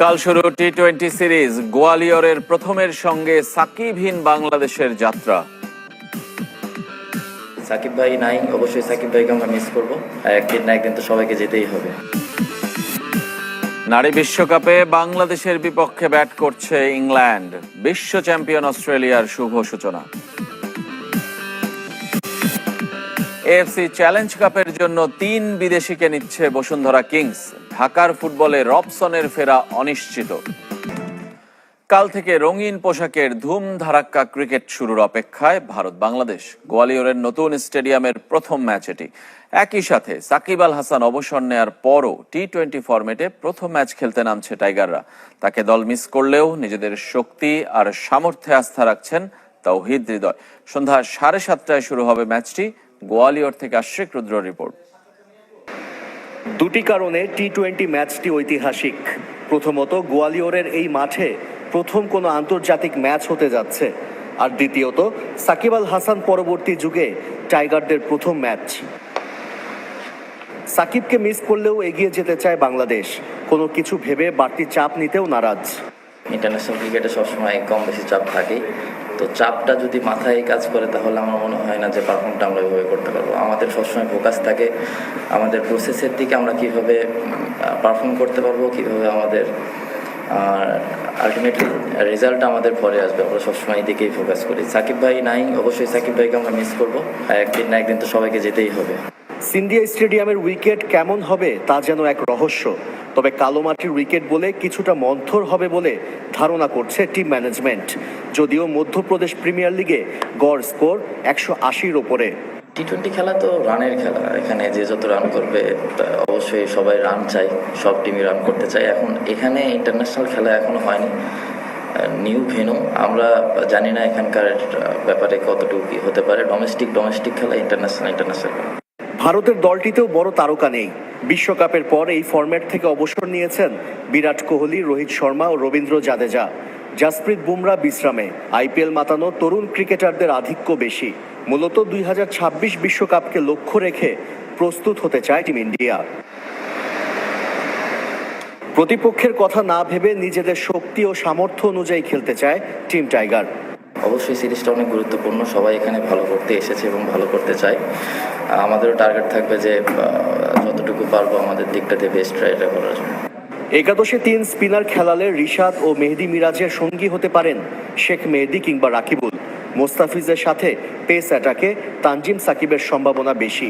কাল শুরু T twenty series গোয়ালিয়রের প্রথমের সঙ্গে সাকিবহীন বাংলাদেশের যাত্রা। সাকিব ভাই নাই অবশ্যই সাকিব ভাইকে আমরা মিস করব। একদিন না একদিন তো সবাইকে যেতেই হবে। নারী বিশ্বকাপে বাংলাদেশের বিপক্ষে ব্যাট করছে ইংল্যান্ড বিশ্ব চ্যাম্পিয়ন অস্ট্রেলিয়ার শুভ সূচনা। এএফসি চ্যালেঞ্জ কাপের জন্য তিন বিদেশিকে নিচ্ছে বসুন্ধরা কিংস। ঢাকার ফুটবলে রবসনের ফেরা অনিশ্চিত। কাল থেকে রঙিন পোশাকের ধুম ধারাক্কা ক্রিকেট শুরুর অপেক্ষায় ভারত বাংলাদেশ গোয়ালিয়রের নতুন স্টেডিয়ামের প্রথম ম্যাচ এটি। একই সাথে সাকিব আল হাসান অবসর নেয়ার পরও টি টোয়েন্টি ফরম্যাটে প্রথম ম্যাচ খেলতে নামছে টাইগাররা। তাকে দল মিস করলেও নিজেদের শক্তি আর সামর্থ্যে আস্থা রাখছেন তৌহিদ হৃদয়। সন্ধ্যা সাড়ে সাতটায় শুরু হবে ম্যাচটি। গোয়ালিয়র থেকে আশ্রিক রুদ্র রিপোর্ট। দুটি কারণে টি টোয়েন্টি ম্যাচটি ঐতিহাসিক। প্রথমত, গোয়ালিয়রের এই মাঠে প্রথম কোনো আন্তর্জাতিক ম্যাচ হতে যাচ্ছে। আর দ্বিতীয়ত, সাকিব আল হাসান পরবর্তী যুগে টাইগারদের প্রথম ম্যাচ। সাকিবকে মিস করলেও এগিয়ে যেতে চায় বাংলাদেশ। কোনো কিছু ভেবে বাড়তি চাপ নিতেও নারাজ। ইন্টারন্যাশনাল ক্রিকেটে সবসময় কম বেশি চাপ থাকেই। তো চাপটা যদি মাথায় কাজ করে, তাহলে আমার মনে হয় না যে পারফর্মটা আমরা ওইভাবে করতে পারব। আমাদের সবসময় ফোকাস থাকে আমাদের প্রসেসের দিকে আমরা কীভাবে পারফর্ম করতে পারব, কীভাবে আমাদের, আর আলটিমেটলি রেজাল্ট আমাদের পরে আসবে। আমরা সবসময় এই দিকেই ফোকাস করি। সাকিব ভাই নাই, অবশ্যই সাকিব ভাইকে আমরা মিস করব। একদিন না একদিন তো সবাইকে যেতেই হবে। সিন্ডিয়া স্টেডিয়ামের উইকেট কেমন হবে তা যেন এক রহস্য। তবে কালো মাটির উইকেট বলে কিছুটা মন্থর হবে বলে ধারণা করছে টিম ম্যানেজমেন্ট। যদিও মধ্যপ্রদেশ প্রিমিয়ার লিগে গড় স্কোর একশো আশির ওপরে। টি টোয়েন্টি খেলা তো রানের খেলা। এখানে যে যত রান করবে অবশ্যই সবাই রান চাই সব টিমই রান করতে চায়। এখন এখানে ইন্টারন্যাশনাল খেলা এখনও হয়নি। নিউ ভেনু, আমরা জানি না এখানকার ব্যাপারে কতটুকু কি হতে পারে। ডোমেস্টিক ডোমেস্টিক খেলা, ইন্টারন্যাশনাল ইন্টারন্যাশনাল ভারতের দলটিতেও বড় তারকা নেই। বিশ্বকাপের পর এই ফরম্যাট থেকে অবসর নিয়েছেন বিরাট কোহলি, রোহিত শর্মা ও রবীন্দ্র জাদেজা। জাসপ্রীত বুমরা বিশ্রামে। আইপিএল মাতানো তরুণ ক্রিকেটারদের আধিক্য বেশি। মূলত দুই বিশ্বকাপকে লক্ষ্য রেখে প্রস্তুত হতে চায় টিম ইন্ডিয়া। প্রতিপক্ষের কথা না ভেবে নিজেদের শক্তি ও সামর্থ্য অনুযায়ী খেলতে চায় টিম টাইগার। অবশ্যই সিরিজটা অনেক গুরুত্বপূর্ণ। সবাই এখানে ভালো করতে এসেছে এবং ভালো করতে চায়। আমাদেরও টার্গেট থাকবে যে যতটুকু পারব আমাদের দিকটাতে বেস্ট ট্রাইটা করার জন্য। একাদশে তিন স্পিনার খেলালে রিশাদ ও মেহেদি মিরাজের সঙ্গী হতে পারেন শেখ মেহেদি কিংবা রাকিবুল। মোস্তাফিজের সাথে পেস অ্যাটাকে তানজিম সাকিবের সম্ভাবনা বেশি।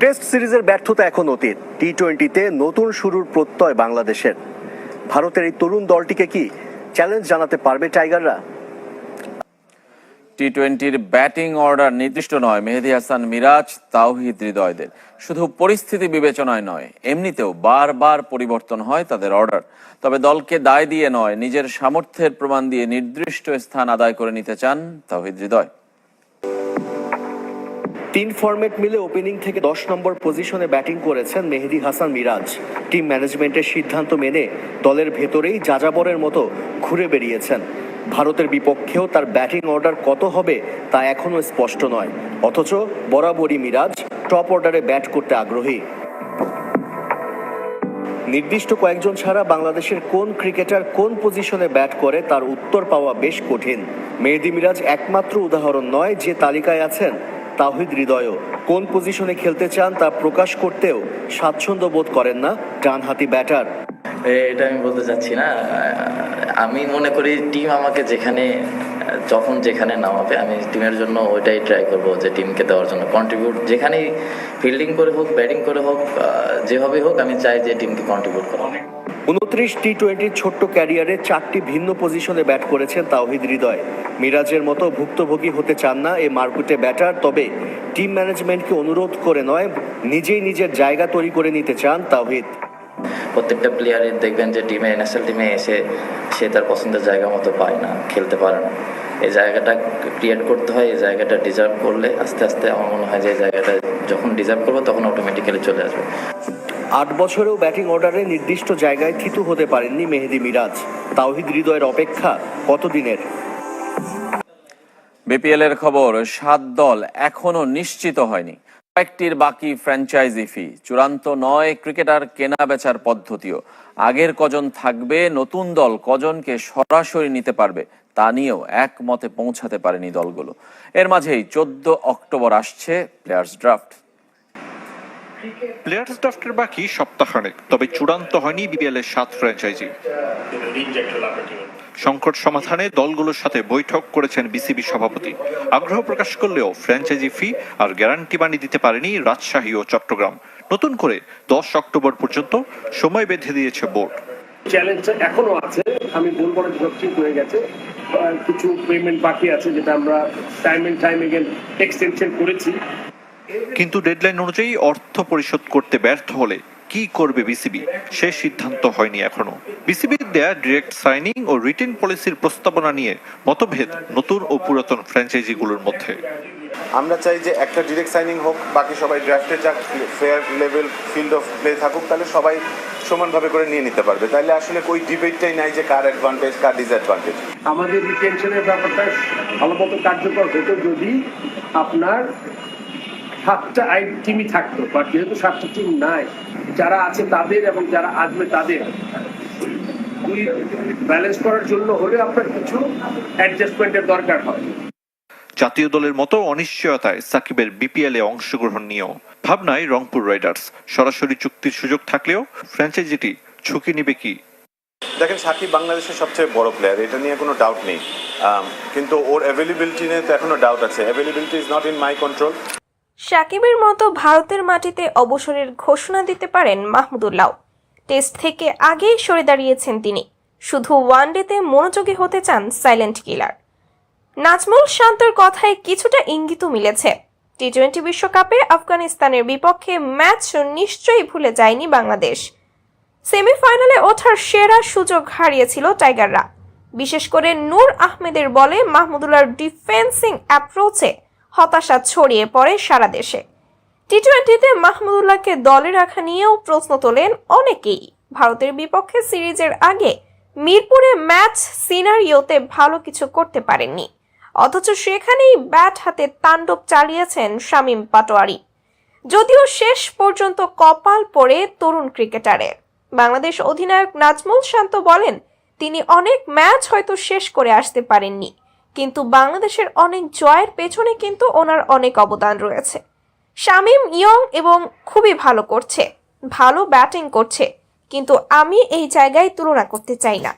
টেস্ট সিরিজের ব্যর্থতা এখন অতীত। টি টোয়েন্টিতে নতুন শুরুর প্রত্যয় বাংলাদেশের। ভারতের এই তরুণ দলটিকে কি চ্যালেঞ্জ জানাতে পারবে টাইগাররা টি টোয়েন্টির ব্যাটিং অর্ডার নির্দিষ্ট নয়। মেহেদি হাসান, মিরাজ, তাওহিদ হৃদয়দের। শুধু পরিস্থিতি বিবেচনায় নয়, এমনিতেও বারবার পরিবর্তন হয় তাদের অর্ডার। তবে দলকে দায় দিয়ে নয়, নিজের সামর্থ্যের প্রমাণ দিয়ে নির্দিষ্ট স্থান আদায় করে নিতে চান তাওহিদ হৃদয়। তিন ফরম্যাট মিলে ওপেনিং থেকে দশ নম্বর পজিশনে ব্যাটিং করেছেন মেহেদি হাসান মিরাজ। টিম ম্যানেজমেন্টের সিদ্ধান্ত মেনে দলের ভেতরেই যাযাবরের মতো ঘুরে বেরিয়েছেন ভারতের বিপক্ষেও তার ব্যাটিং অর্ডার কত হবে তা এখনও স্পষ্ট নয়। অথচ বরাবরই মিরাজ টপ অর্ডারে ব্যাট করতে আগ্রহী। নির্দিষ্ট কয়েকজন ছাড়া বাংলাদেশের কোন ক্রিকেটার কোন পজিশনে ব্যাট করে তার উত্তর পাওয়া বেশ কঠিন। মেহেদি মিরাজ একমাত্র উদাহরণ নয় যে তালিকায় আছেন তাহিদ হৃদয়ও কোন পজিশনে খেলতে চান তা প্রকাশ করতেও স্বাচ্ছন্দ্য বোধ করেন না ডানহাতি ব্যাটার এটা আমি বলতে চাচ্ছি না। আমি মনে করি টিম আমাকে যেখানে যখন যেখানে নামাবে, আমি টিমের জন্য ওইটাই ট্রাই করব যে টিমকে দেওয়ার জন্য। কন্ট্রিবিউট যেখানেই ফিল্ডিং করে হোক ব্যাটিং করে হোক যেভাবে হোক, আমি চাই যে টিমকে কন্ট্রিবিউট করা উনত্রিশ টি টোয়েন্টির ছোট্ট ক্যারিয়ারে চারটি ভিন্ন পজিশনে ব্যাট করেছেন তাওহিদ হৃদয়। মিরাজের মতো ভুক্তভোগী হতে চান না এই মার্কুটে ব্যাটার তবে টিম ম্যানেজমেন্টকে অনুরোধ করে নয়, নিজেই নিজের জায়গা তৈরি করে নিতে চান তাওহিদ। প্রত্যেকটা প্লেয়ারের দেখবেন যে টিমে ন্যাশনাল টিমে এসে সে তার পছন্দের জায়গা মতো পায় না খেলতে পারে না। এই জায়গাটা ক্রিয়েট করতে হয় এই জায়গাটা ডিজার্ভ করলে আস্তে আস্তে আমার মনে হয় যে এই জায়গাটা যখন ডিজার্ভ করব তখন অটোমেটিক্যালি চলে আসবে। আট বছরেও ব্যাটিং অর্ডারে নির্দিষ্ট জায়গায় থিতু হতে পারেননি মেহেদি মিরাজ। তাওহিদ হৃদয়ের অপেক্ষা কতদিনের? বিপিএল এর খবর সাত দল এখনও নিশ্চিত হয়নি। কয়েকটির বাকি ফ্র্যাঞ্চাইজি ফি চূড়ান্ত নয় ক্রিকেটার কেনা বেচার পদ্ধতিও। আগের কজন থাকবে নতুন দল কজনকে সরাসরি নিতে পারবে তা নিয়েও একমতে পৌঁছাতে পারেনি দলগুলো। এর মাঝেই চোদ্দ অক্টোবর আসছে প্লেয়ার্স ড্রাফট। প্লেয়ার্স ড্রাফটের বাকি সপ্তাহখানেক তবে চূড়ান্ত হয়নি বিপিএল এর সাত ফ্র্যাঞ্চাইজি সংকট সমাধানে দলগুলোর সাথে বৈঠক করেছেন বিসিবি সভাপতি। আগ্রহ প্রকাশ করলেও ফ্র্যাঞ্চাইজি ফি আর গ্যারান্টি মানি দিতে পারেনি রাজশাহী ও চট্টগ্রাম। নতুন করে দশ অক্টোবর পর্যন্ত সময় বেঁধে দিয়েছে বোর্ড। চ্যালেঞ্জ এখনও আছে। আমি বলব না ঠিক হয়ে গেছে। কিছু পেমেন্ট বাকি আছে যেটা আমরা time and time again extension করেছি। কিন্তু ডেডলাইন অনুযায়ী অর্থ পরিশোধ করতে ব্যর্থ হলে কি করবে বিসিবি? সে সিদ্ধান্ত হয়নি এখনও। বিসিবির দেয়া ডিরেক্ট সাইনিং ও রিটেন পলিসির প্রস্তাবনা নিয়ে মতভেদ নতুন ও পুরাতন ফ্র্যাঞ্চাইজিগুলোর মধ্যে। আমরা চাই যে একটা ডিরেক্ট সাইনিং হোক বাকি সবাই ড্রাফটে যাক fair level field of play থাকুক তাহলে সবাই সমানভাবে করে নিয়ে নিতে পারবে। তাহলে আসলে ওই ডিবেটটাই নাই যে কার অ্যাডভান্টেজ কার ডিসঅ্যাডভান্টেজ আমাদের রিটেনশনের ব্যাপারটা ভালো মতো কার্যকর হতো যদি আপনার সাতটা আই টিমই থাকতো বাট যেহেতু সাতটা টিম নাই যারা আছে তাদের এবং যারা আসবে তাদের। দুই ব্যালেন্স করার জন্য হলে আপনার কিছু অ্যাডজাস্টমেন্টের দরকার হয়। জাতীয় দলের মতো অনিশ্চয়তায় সাকিবের বিপিএল এ অংশগ্রহণ নিয়েও ভাবনায় রংপুর রাইডার্স। সরাসরি চুক্তির সুযোগ থাকলেও ফ্র্যাঞ্চাইজিটি ঝুঁকি নিবে কি? দেখেন সাকিব বাংলাদেশের সবচেয়ে বড় প্লেয়ার এটা নিয়ে কোনো ডাউট নেই। কিন্তু ওর অ্যাভেলেবিলিটি নিয়ে তো এখনও ডাউট আছে। Availability is not in my control সাকিবের মতো ভারতের মাটিতে অবসরের ঘোষণা দিতে পারেন মাহমুদুল্লাহ। টেস্ট থেকে আগেই সরে দাঁড়িয়েছেন তিনি। শুধু ওয়ানডেতে মনোযোগী হতে চান সাইলেন্ট কিলার। নাজমুল শান্তর কথায় কিছুটা ইঙ্গিতও মিলেছে। টি টোয়েন্টি বিশ্বকাপে আফগানিস্তানের বিপক্ষে ম্যাচ নিশ্চয়ই ভুলে যায়নি বাংলাদেশ। সেমিফাইনালে ওঠার সেরা সুযোগ হারিয়েছিল টাইগাররা। বিশেষ করে নূর আহমেদের বলে মাহমুদুল্লাহর ডিফেন্সিং অ্যাপ্রোচে হতাশা ছড়িয়ে পড়ে সারা দেশে। টি টোয়েন্টিতে মাহমুদুল্লাহকে দলে রাখা নিয়েও প্রশ্ন তোলেন অনেকেই। ভারতের বিপক্ষে সিরিজের আগে মিরপুরে ম্যাচ সিনারিওতে ভালো কিছু করতে পারেননি। অথচ সেখানেই ব্যাট হাতে তাণ্ডব চালিয়েছেন শামীম পাটোয়ারি। যদিও শেষ পর্যন্ত কপাল পড়ে তরুণ ক্রিকেটারের। বাংলাদেশ অধিনায়ক নাজমুল শান্ত বলেন, তিনি অনেক ম্যাচ হয়তো শেষ করে আসতে পারেননি। কিন্তু বাংলাদেশের অনেক জয়ের পেছনে কিন্তু ওনার অনেক অবদান রয়েছে। শামিম ইয়ং এবং খুবই ভালো করছে, ভালো ব্যাটিং করছে, কিন্তু আমি এই জায়গায় তুলনা করতে চাই না।